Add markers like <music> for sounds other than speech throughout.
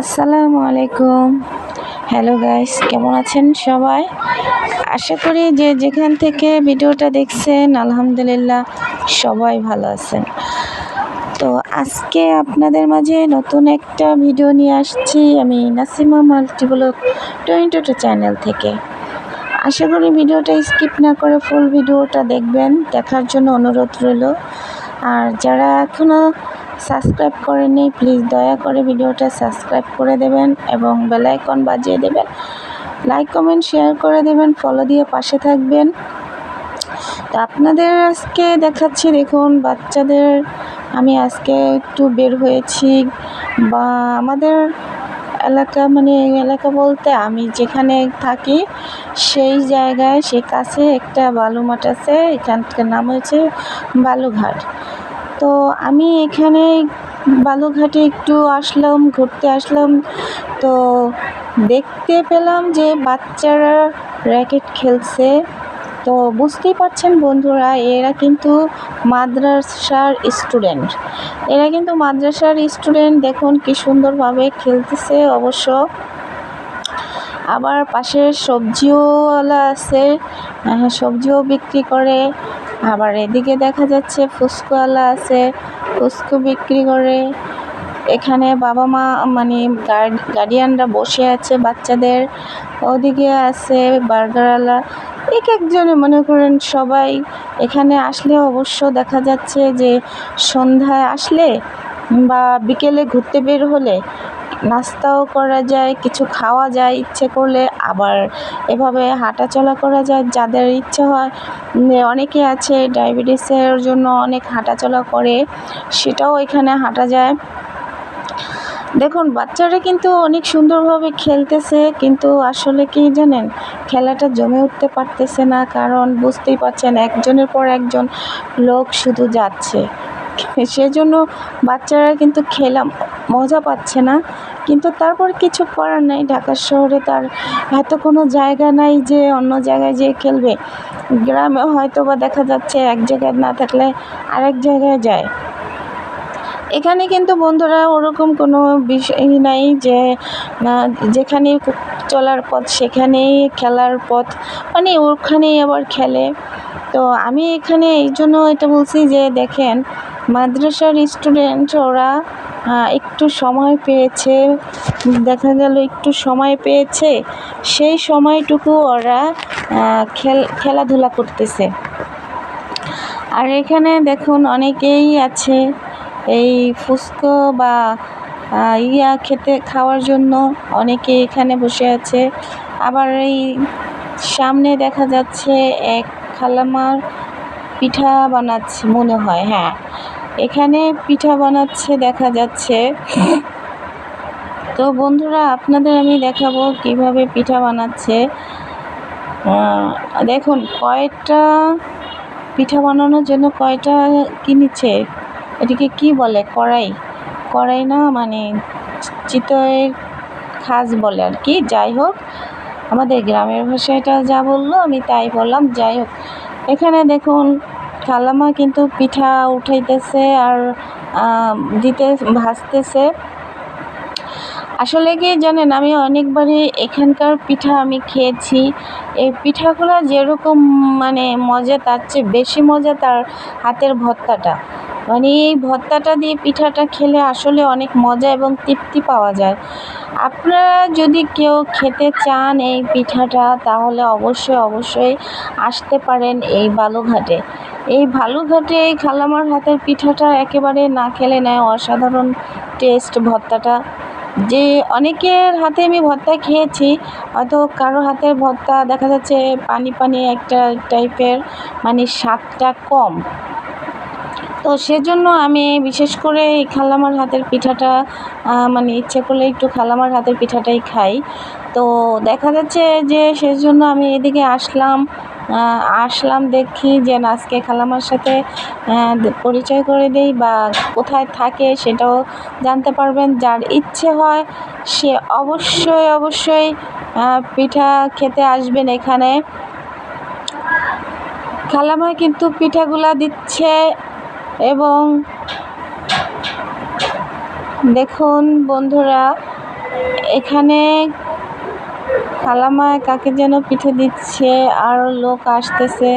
আসসালামু আলাইকুম। Hello guys কেমন আছেন সবাই? আশা করি যে যেখান থেকে ভিডিওটা দেখছেন, আলহামদুলিল্লাহ সবাই ভালো আছেন। তো আজকে আপনাদের মাঝে নতুন একটা ভিডিও নিয়ে আসছি আমি Nasima multiblog twenty two channel থেকে। আশা করি ভিডিওটা স্কিপ না করে ফুল ভিডিওটা দেখবেন, দেখার জন্য অনুরোধ রইল। আর যারা এখনও সাবস্ক্রাইব করেননি প্লিজ দয়া করে ভিডিওটা সাবস্ক্রাইব করে দেবেন এবং বেলাইকন বাজিয়ে দেবেন। লাইক কমেন্ট শেয়ার করে দেবেন ফলো দিয়ে পাশে থাকবেন। তো আপনাদের আজকে দেখাচ্ছি, দেখুন, বাচ্চাদের, আমি আজকে একটু বের হয়েছি। বা আমাদের এলাকা মানে এলাকা বলতে আমি যেখানে থাকি, সেই জায়গায় সে কাছে একটা বালু মাঠ আছে, এখানকার নাম হয়েছে বালুঘাট। তো আমি এখানে বালুঘাটে একটু আসলাম, ঘুরতে আসলাম। তো দেখতে পেলাম যে বাচ্চারা র্যাকেট খেলছে। তো বুঝতেই পারছেন বন্ধুরা, এরা কিন্তু মাদ্রাসার স্টুডেন্ট। এরা কিন্তু মাদ্রাসার স্টুডেন্ট, দেখুন কি সুন্দরভাবে খেলতেছে অবশ্য। আবার পাশে সবজিওয়ালা আছে সবজিও বিক্রি করে। আবার এদিকে দেখা যাচ্ছে ফুচকাওয়ালা আছে ফুচকু বিক্রি করে। এখানে বাবা মা মানে গার্ডিয়ানরা বসে আছে বাচ্চাদের। ওদিকে আছে বার্গারওয়ালা। এক একজনে মনে করেন সবাই। এখানে আসলে অবশ্য দেখা যাচ্ছে যে সন্ধ্যায় আসলে বা বিকেলে ঘুরতে বের হলে নাস্তাও করা যায়, কিছু খাওয়া যায় ইচ্ছে করলে। আবার এভাবে হাঁটা চলা করা যায় যাদের ইচ্ছে হয়। অনেকে আছে ডায়াবেটিসের জন্য অনেক হাঁটাচলা করে, সেটাও এখানে হাঁটা যায়। দেখুন, বাচ্চারা কিন্তু অনেক সুন্দরভাবে খেলতেছে, কিন্তু আসলে কি জানেন? খেলাটা জমে উঠতে পারতেছে না, কারণ বুঝতেই পারছেন, একজনের পর একজন লোক শুধু যাচ্ছে। সেজন্য বাচ্চারা কিন্তু খেলা মজা পাচ্ছে না। কিন্তু তারপর কিছু করার নাই। ঢাকা শহরে তার এত কোনো জায়গা নাই যে অন্য জায়গায় যেয়ে খেলবে। গ্রামে হয়তো বা দেখা যাচ্ছে এক জায়গায় না থাকলে আরেক জায়গায় যায়। এখানে কিন্তু বন্ধুরা ওরকম কোনো বিষয় নাই যে যেখানে চলার পথ সেখানেই খেলার পথ মানে ওখানেই আবার খেলে। তো আমি এখানে এই জন্য এটা বলছি যে, দেখেন মাদ্রাসার স্টুডেন্ট ওরা একটু সময় পেয়েছে, দেখা গেল একটু সময় পেয়েছে, সেই সময়টুকু ওরা খেল, খেলাধুলা করতেছে। আর এখানে দেখুন অনেকেই আছে, এই ফুচকো বা ইয়া খেতে, খাওয়ার জন্য অনেকে এখানে বসে আছে। আবার এই সামনে দেখা যাচ্ছে এক খালামার পিঠা বানাচ্ছে মনে হয় হ্যাঁ। এখানে পিঠা বানাচ্ছে, দেখা যাচ্ছে। তো বন্ধুরা, আপনাদের আমি দেখাবো কীভাবে পিঠা বানাচ্ছে। দেখুন, কয়টা পিঠা বানানোর জন্য কয়টা কিনেছে এটিকে কি বলে? কড়াই। কড়াই না মানে চিতয়ের খাস বলে আর কি। যাই হোক, আমাদের গ্রামের ভাষায় এটা যা বলল, আমি তাই বললাম। যাই হোক, এখানে দেখুন খালামা কিন্তু পিঠা উঠাইতেছে আর দিতে, ভাজতেছে। আসলে কি জানেন, আমি অনেকবারই এখানকার পিঠা আমি খেয়েছি। এই পিঠাগুলো যেরকম মানে মজা, তার চেয়ে বেশি মজা তার হাতের ভর্তাটা। মানে এই ভর্তাটা দিয়ে পিঠাটা খেলে আসলে অনেক মজা এবং তৃপ্তি পাওয়া যায়। আপনারা যদি কেউ খেতে চান এই পিঠাটা, তাহলে অবশ্যই অবশ্যই আসতে পারেন এই বালুঘাটে এই বালুঘাটে এই খালামার হাতের পিঠাটা একেবারে না খেলে নেয় অসাধারণ টেস্ট ভর্তাটা। যে অনেকের হাতে আমি ভর্তা খেয়েছি, হয়তো কারও হাতের ভর্তা দেখা যাচ্ছে পানি পানি একটা টাইপের মানে স্বাদটা কম। তো সেজন্য আমি বিশেষ করে এই খালামার হাতের পিঠাটা মানে ইচ্ছে করলে একটু খালামার হাতের পিঠাটাই খাই। তো দেখা যাচ্ছে যে সেজন্য আমি এদিকে আসলাম আসলাম দেখি যে আজকে খালামার সাথে পরিচয় করে দেই বা কোথায় থাকে সেটাও জানতে পারবেন। যার ইচ্ছে হয় সে অবশ্যই অবশ্যই পিঠা খেতে আসবেন এখানে। খালামা কিন্তু পিঠাগুলা দিচ্ছে এবং দেখুন বন্ধুরা, এখানে খালামা কাকে যেন পিঠে দিচ্ছে আরও লোক আসতেছে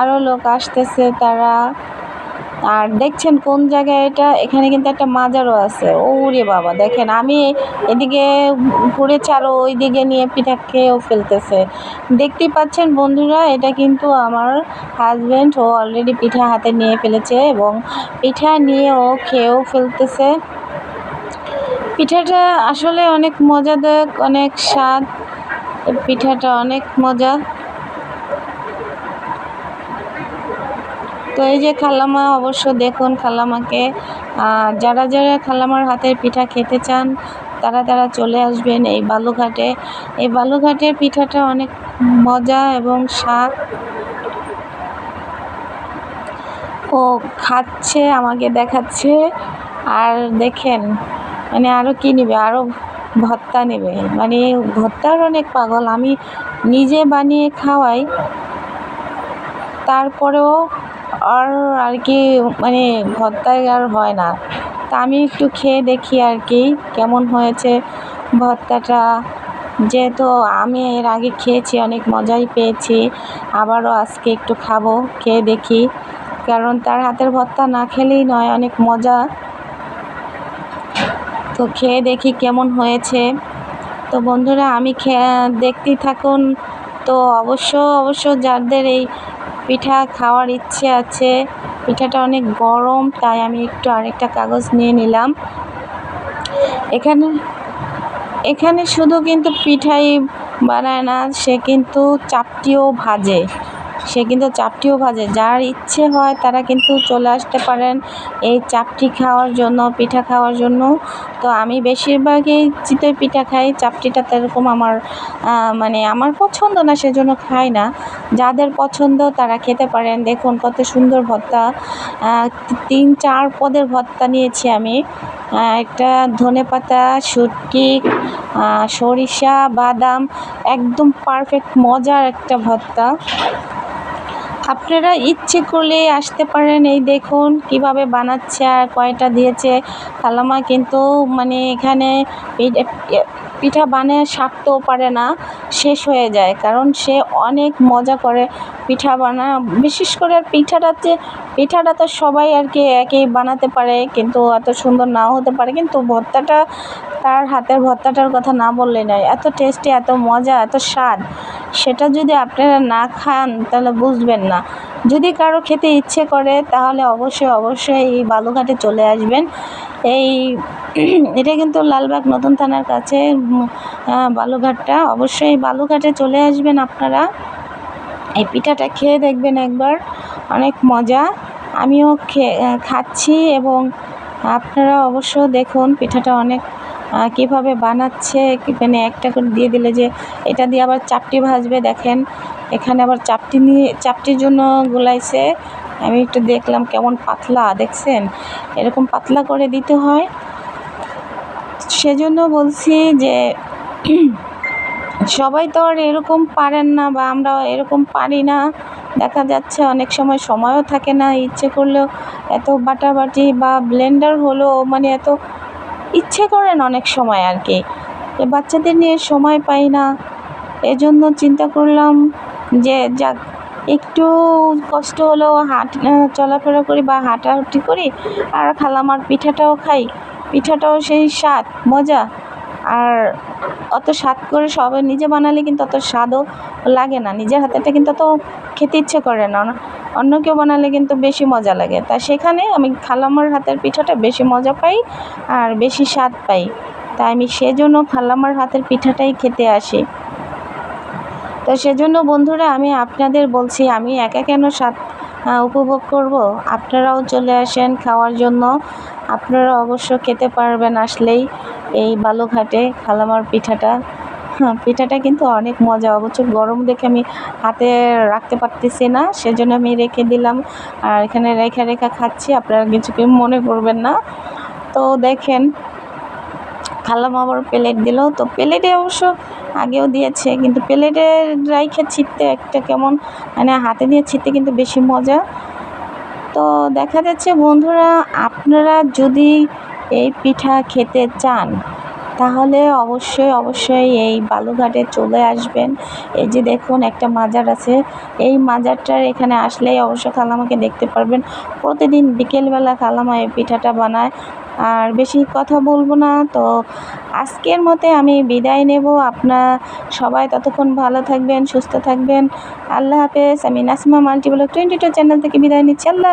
আরও লোক আসতেছে তারা। আর দেখছেন কোন জায়গায় এটা? এখানে কিন্তু একটা মাজারও আছে। ওরে বাবা, দেখেন, আমি এদিকে আরও ওই দিকে নিয়ে পিঠা খেয়েও ফেলতেছে। দেখতেই পাচ্ছেন বন্ধুরা, এটা কিন্তু আমার হাজব্যান্ড ও অলরেডি পিঠা হাতে নিয়ে ফেলেছে এবং পিঠা নিয়ে ও খেয়েও ফেলতেছে। পিঠাটা আসলে অনেক মজাদায়ক অনেক স্বাদ। পিঠাটা অনেক মজা তো এই যে খালামা অবশ্য দেখুন খালামাকে যারা যারা খালামার হাতের পিঠা খেতে চান, তারা তারা চলে আসবেন এই বালুঘাটে। এই বালুঘাটের পিঠাটা অনেক মজা এবং স্বাদ। ও খাচ্ছে, আমাকে দেখাচ্ছে। আর দেখেন মানে আরও কী নেবে? আরও ভত্তা নেবে। মানে ভত্তার অনেক পাগল। আমি নিজে বানিয়ে খাওয়াই, তারপরেও আর আর কি মানে ভর্তায় আর হয় না। তা আমি একটু খেয়ে দেখি আর কি, কেমন হয়েছে ভর্তাটা যেহেতু আমি এর আগে খেয়েছি, অনেক মজাই পেয়েছি। আবারও আজকে একটু খাব, খেয়ে দেখি। কারণ তার হাতের ভর্তা না খেলেই নয়, অনেক মজা। তো খেয়ে দেখি কেমন হয়েছে। তো বন্ধুরা, আমি খেয়ে দেখতেই থাকুন। তো অবশ্য অবশ্য যাদের এই পিঠা খাওয়ার ইচ্ছে আছে, পিঠাটা অনেক গরম, তাই আমি একটু আরেকটা কাগজ নিয়ে নিলাম। এখানে এখানে শুধু কিন্তু পিঠাই বানায় না, সে কিন্তু চাপটিও ভাজে। সে কিন্তু চাপটিও ভাজে। যার ইচ্ছে হয় তারা কিন্তু চলে আসতে পারেন এই চাপটি খাওয়ার জন্য, পিঠা খাওয়ার জন্য। তো আমি বেশিরভাগই চিতই পিঠা খাই, চাপটিটা এরকম আমার মানে আমার পছন্দ না, সেজন্য খাই না। যাদের পছন্দ তারা খেতে পারেন। দেখুন কত সুন্দর ভর্তা তিন, চার পদের ভর্তা নিয়েছি আমি। একটা ধনে পাতা, শুটকি সরিষা, বাদাম, একদম পারফেক্ট মজার একটা ভর্তা। আপনারা ইচ্ছে করলে আসতে পারেন। এই দেখুন কীভাবে বানাচ্ছে আর কয়টা দিয়েছে। খালামা কিন্তু মানে এখানে পিঠা বানিয়ে সারতেও পারে না, শেষ হয়ে যায়। কারণ সে অনেক মজা করে পিঠা বানা, বিশেষ করে পিঠাটাতে পিঠাটা তো সবাই আর কি একই বানাতে পারে, কিন্তু এত সুন্দর নাও হতে পারে। কিন্তু ভর্তাটা, তার হাতের ভর্তাটার কথা না বললে নয়। এত টেস্টি এত মজা, এত স্বাদ। সেটা যদি আপনারা না খান, তাহলে বুঝবেন না। যদি কারও খেতে ইচ্ছে করে, তাহলে অবশ্যই অবশ্যই এই বালুঘাটে চলে আসবেন। এই <clears throat> এটা কিন্তু লালবাগ নতুন থানার কাছে বালুঘাটটা। অবশ্যই বালুঘাটে চলে আসবেন আপনারা। এই পিঠাটা খেয়ে দেখবেন একবার। অনেক মজা। আমিও খাচ্ছি এবং আপনারা অবশ্য দেখুন, পিঠাটা অনেক কীভাবে বানাচ্ছে মানে একটা করে দিয়ে দিলে যে এটা দিয়ে আবার চাপটি ভাজবে, দেখেন। এখানে আবার চাপটি নিয়ে, চাপটির জন্য গোলাইছে। আমি একটু দেখলাম কেমন পাতলা, দেখছেন? এরকম পাতলা করে দিতে হয়। সেজন্য বলছি যে সবাই তো আর এরকম পারেন না বা আমরা এরকম পারি না। দেখা যাচ্ছে অনেক সময় সময়ও থাকে না, ইচ্ছে করলেও এত বাটাবাটি বা ব্লেন্ডার হলেও মানে এত ইচ্ছে করেন অনেক সময় আর কি। বাচ্চাদের নিয়ে সময় পাই না। এজন্য চিন্তা করলাম যে যাক, একটু কষ্ট হলেও হাঁট চলাফেরা করি বা হাঁটাহাঁটি করি আর খালামার পিঠাটাও খাই। পিঠাটাও সেই স্বাদ, মজা। আর অত স্বাদ করে সবাই নিজে বানালে কিন্তু অত স্বাদও লাগে না। নিজের হাতেটা কিন্তু অত খেতে ইচ্ছে করে না। অন্য কেউ বানালে কিন্তু বেশি মজা লাগে। তা সেখানে আমি খালামার হাতের পিঠাটা বেশি মজা পাই আর বেশি স্বাদ পাই। তাই আমি সেজন্য খালামার হাতের পিঠাটাই খেতে আসি। তো সেজন্য বন্ধুরা আমি আপনাদের বলছি, আমি একা কেন স্বাদ উপভোগ করব? আপনারাও চলে আসেন খাওয়ার জন্য। আপনারা অবশ্য খেতে পারবেন আসলেই এই বালুঘাটে খালামার পিঠাটা। পিঠাটা কিন্তু অনেক মজা। অবশ্য গরম দেখে আমি হাতে রাখতে পারতেছি না, সেজন্য আমি রেখে দিলাম। আর এখানে রেখা রেখা খাচ্ছি, আপনারা কিছু কেউ মনে করবেন না। তো দেখেন খালাম আবার প্লেট দিল। তো প্লেটে অবশ্য আগেও দিয়েছে, কিন্তু প্লেটে রাইখে ছিটতে একটা কেমন মানে হাতে দিয়ে ছিটতে কিন্তু বেশি মজা। তো দেখা যাচ্ছে বন্ধুরা, আপনারা যদি এই পিঠা খেতে চান তাহলে অবশ্যই অবশ্যই এই বালুঘাটে চলে আসবেন। এই যে দেখুন, একটা মাজার আছে। এই মাজারটার এখানে আসলেই অবশ্য খালামাকে দেখতে পারবেন। প্রতিদিন বিকেলবেলা খালামা এই পিঠাটা বানায়। আর বেশি কথা বলব না, তো আজকের মতে আমি বিদায় নেব। আপনার সবাই ততক্ষণ ভালো থাকবেন, সুস্থ থাকবেন। আল্লাহ হাফেজ। আমি নাসিমা মাল্টিপ্লেক টোয়েন্টি টু চ্যানেল থেকে বিদায় নিচ্ছি। আল্লাহ।